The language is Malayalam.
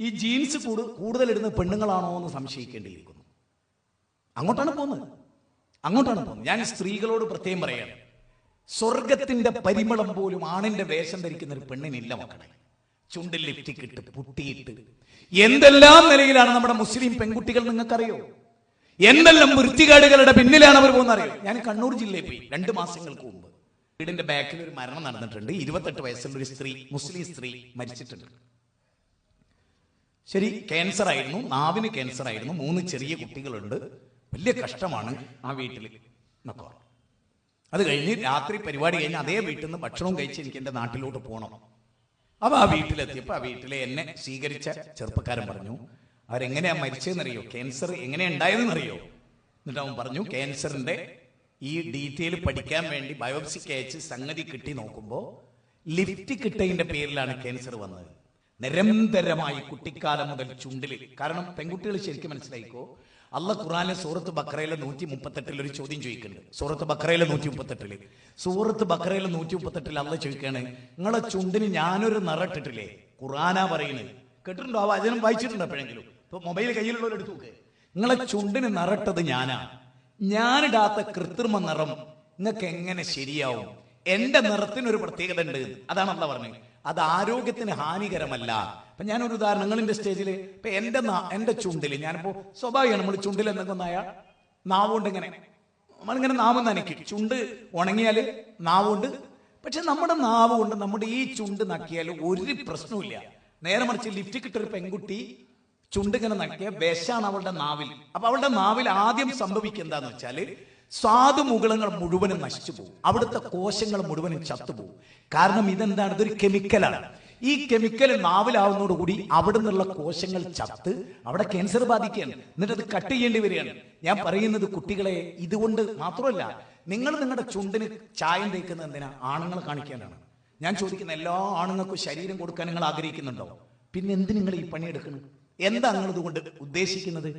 ഈ ജീൻസ് കൂടു കൂടുതൽ ഇടുന്ന പെണ്ണുങ്ങളാണോ എന്ന് സംശയിക്കേണ്ടിയിരിക്കുന്നു. അങ്ങോട്ടാണ് പോകുന്നത്. അങ്ങോട്ടാണ് പോകുന്നത്. ഞാൻ സ്ത്രീകളോട് പ്രത്യേകം പറയാണ്. സ്വർഗത്തിന്റെ പരിമളം പോലും ആണിന്റെ വേഷം ധരിക്കുന്ന ഒരു പെണ്ണിനില്ല മക്കളെ. ചുണ്ടിൽ ലിപ്റ്റിക് ഇട്ട് പുട്ടിയിട്ട്. എന്തെല്ലാം നിലയിലാണ് നമ്മുടെ മുസ്ലിം പെൺകുട്ടികൾ നിങ്ങൾക്കറിയോ? എന്തെല്ലാം വൃത്തികേടുകളുടെ പിന്നിലാണ് അവർ പോകുന്ന അറിയോ? ഞാൻ കണ്ണൂർ ജില്ലയിൽ പോയി രണ്ട് മാസങ്ങൾക്ക് മുമ്പ്. വീടിന്റെ ബാക്കിൽ ഒരു മരണം നടന്നിട്ടുണ്ട്. ഇരുപത്തെട്ട് വയസ്സുള്ള ഒരു സ്ത്രീ മുസ്ലിം സ്ത്രീ മരിച്ചിട്ടുണ്ട്. ശരി ക്യാൻസർ ആയിരുന്നു നാവിന് ക്യാൻസർ ആയിരുന്നു മൂന്ന് ചെറിയ കുട്ടികളുണ്ട്. വലിയ കഷ്ടമാണ് ആ വീട്ടിൽ എന്നൊക്കെ പറഞ്ഞു. അത് കഴിഞ്ഞ് രാത്രി പരിപാടി കഴിഞ്ഞ് അതേ വീട്ടിൽ നിന്ന് ഭക്ഷണവും കഴിച്ച് എനിക്ക് എന്റെ നാട്ടിലോട്ട് പോകണം അവ ആ വീട്ടിലെത്തിയപ്പോൾ ആ വീട്ടിലെ എന്നെ സ്വീകരിച്ച ചെറുപ്പക്കാരൻ പറഞ്ഞു അവരെങ്ങനെയാണ് മരിച്ചതെന്നറിയോ? ക്യാൻസർ എങ്ങനെയാ ഉണ്ടായതെന്നറിയോ? എന്നിട്ട് അവൻ പറഞ്ഞു ക്യാൻസറിന്റെ ഈ ഡീറ്റെയിൽ പഠിക്കാൻ വേണ്ടി ബയോപ്സിക്ക് അയച്ച് സംഗതി കിട്ടി നോക്കുമ്പോൾ ലിഫ്റ്റ് കിട്ടതിന്റെ പേരിലാണ് ക്യാൻസർ വന്നത്. നിരന്തരമായി കുട്ടിക്കാലം മുതൽ ചുണ്ടിൽ കാരണം പെൺകുട്ടികൾ ശരിക്കും മനസ്സിലായിക്കോ? അല്ല ഖുറാനിലെ സൂറത്ത് ബക്രയിലെ നൂറ്റി മുപ്പത്തെട്ടിൽ ഒരു ചോദ്യം ചോദിക്കുന്നുണ്ട്. സൂറത്ത് ബക്രയിലെ നൂറ്റി മുപ്പത്തെട്ടിൽ സൂറത്ത് ബക്രയിലെ നൂറ്റി മുപ്പത്തെട്ടിൽ അല്ല ചോദിക്കാണ് നിങ്ങളെ ചുണ്ടിന് ഞാനൊരു നിറട്ടിട്ടില്ലേ ഖുറാനാ പറയുന്നത്. കേട്ടിട്ടുണ്ടോ? ആ വചനം വായിച്ചിട്ടുണ്ടോ എപ്പോഴെങ്കിലും? ഇപ്പൊ മൊബൈൽ കയ്യിലുള്ളവർ എടുത്തു നോക്ക്. നിങ്ങളെ ചുണ്ടിന് നിറട്ടത് ഞാനാ. ഞാനിടാത്ത കൃത്രിമ നിറം നിങ്ങൾക്ക് എങ്ങനെ ശരിയാവും? എന്റെ നിറത്തിന് ഒരു പ്രത്യേകത ഉണ്ട്. അതാണ് അല്ല പറഞ്ഞത്. അത് ആരോഗ്യത്തിന് ഹാനികരമല്ല. അപ്പൊ ഒരു ഉദാഹരണം നിങ്ങളിന്റെ സ്റ്റേജിൽ ഇപ്പൊ എന്റെ എന്റെ ചുണ്ടിൽ ഞാനിപ്പോ സ്വാഭാവികമാണ് നമ്മൾ ചുണ്ടിൽ എന്തെങ്കിലും ആയാൽ നാവുകൊണ്ട് ഇങ്ങനെ. നമ്മളിങ്ങനെ നാവ് നനയ്ക്കും. ചുണ്ട് ഉണങ്ങിയാൽ നാവുണ്ട്. പക്ഷെ നമ്മുടെ നാവ് കൊണ്ട് നമ്മുടെ ഈ ചുണ്ട് നക്കിയാൽ ഒരു പ്രശ്നവുമില്ല. നേരെ മറിച്ച് ലിഫ്റ്റ് കിട്ടൊരു പെൺകുട്ടി ചുണ്ടിങ്ങനെ നക്കിയ വിശാണ് അവളുടെ നാവിൽ അപ്പൊ അവളുടെ നാവിൽ ആദ്യം സംഭവിക്കുക എന്താന്ന് വെച്ചാൽ സ്വാദുമുകളങ്ങൾ മുഴുവനും നശിച്ചു പോകും. അവിടുത്തെ കോശങ്ങൾ മുഴുവനും ചത്തുപോകും കാരണം ഇതെന്താണ്? ഇതൊരു കെമിക്കലാണ്. ഈ കെമിക്കൽ നാവിലാവുന്നതോടുകൂടി അവിടെ നിന്നുള്ള കോശങ്ങൾ ചത്ത് അവിടെ ക്യാൻസർ ബാധിക്കുകയാണ്. എന്നിട്ട് അത് കട്ട് ചെയ്യേണ്ടി വരികയാണ്. ഞാൻ പറയുന്നത് കുട്ടികളെ ഇതുകൊണ്ട് മാത്രമല്ല നിങ്ങൾ നിങ്ങളുടെ ചുണ്ടിന് ചായം തേക്കുന്ന എന്തിനാ? ആണുങ്ങൾ കാണിക്കാനാണ് ഞാൻ ചോദിക്കുന്ന എല്ലാ ആണുങ്ങൾക്കും ശരീരം കൊടുക്കാൻ നിങ്ങൾ ആഗ്രഹിക്കുന്നുണ്ടോ? പിന്നെ എന്ത് നിങ്ങൾ ഈ പണിയെടുക്കണം? എന്താ നിങ്ങൾ ഇതുകൊണ്ട് ഉദ്ദേശിക്കുന്നത്?